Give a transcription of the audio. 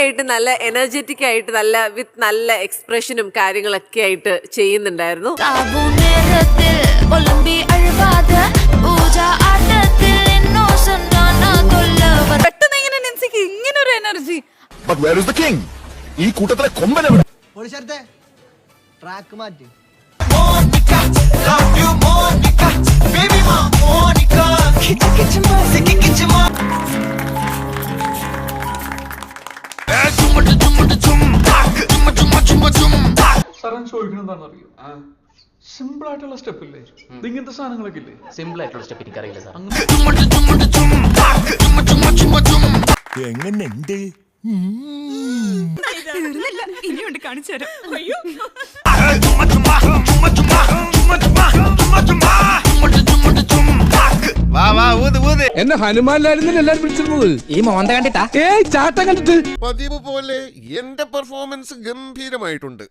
ആയിട്ട് നല്ല എനർജറ്റിക് ആയിട്ട് നല്ല വിത്ത് നല്ല എക്സ്പ്രഷനും കാര്യങ്ങളൊക്കെ ആയിട്ട് ചെയ്യുന്നുണ്ടായിരുന്നു. പെട്ടെന്ന് എങ്ങനെ നെൻസിക്ക് ഇങ്ങനെ ഒരു energy But where is the king? ഈ കൂട്ടത്തിലെ കൊമ്പൻ എവിടെ? പോലീസത്തെ ട്രാക്ക് മാറ്റി. സാറൻ ചോദിക്കണം എന്താണെന്ന് അറിയോ സിമ്പിൾ ആയിട്ടുള്ള സ്റ്റെപ്പ് ഇല്ലേ? ഇങ്ങനത്തെ സാധനങ്ങളൊക്കെ ഇല്ലേ? സിമ്പിൾ ആയിട്ടുള്ള സ്റ്റെപ്പ് എനിക്കറിയില്ല സാർ എങ്ങനെയുണ്ട് തീർന്നില്ല ഇനിയുണ്ട് കാണിച്ചു തരാം അയ്യോ എന്നെ ഹനുമാനിലായിരുന്നു എല്ലാരും വിളിച്ചിരുന്നത്? ഈ മോന്ത കണ്ടിട്ടാ? ഏയ് ചാട്ടം കണ്ടിട്ട്? പതിവ് പോലെ എന്റെ പെർഫോമൻസ് ഗംഭീരമായിട്ടുണ്ട്.